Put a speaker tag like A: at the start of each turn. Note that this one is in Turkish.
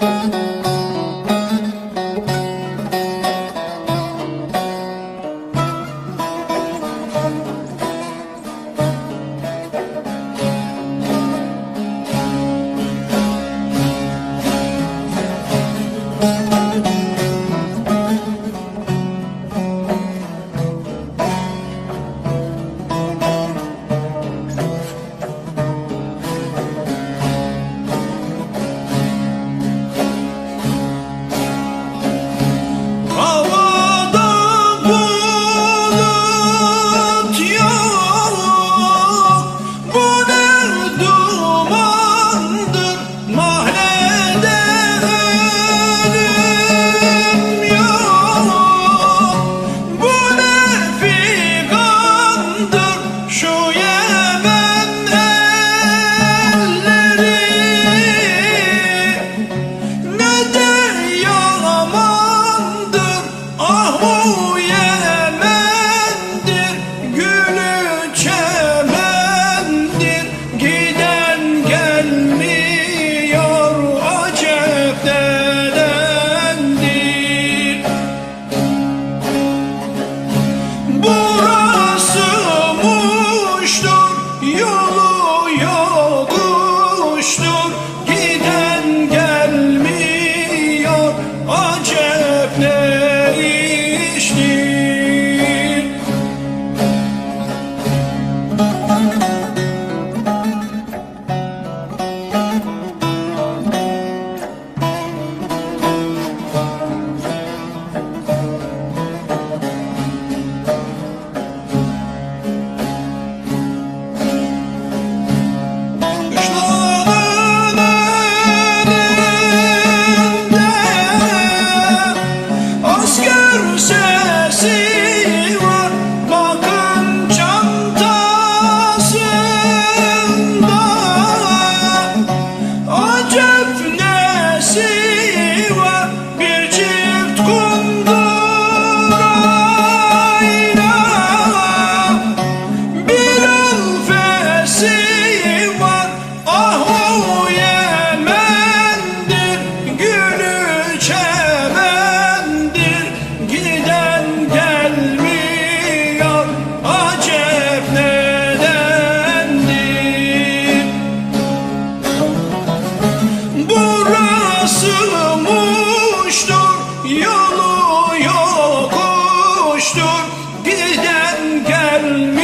A: Música Oh. Yokuştur Giden gelmiyor,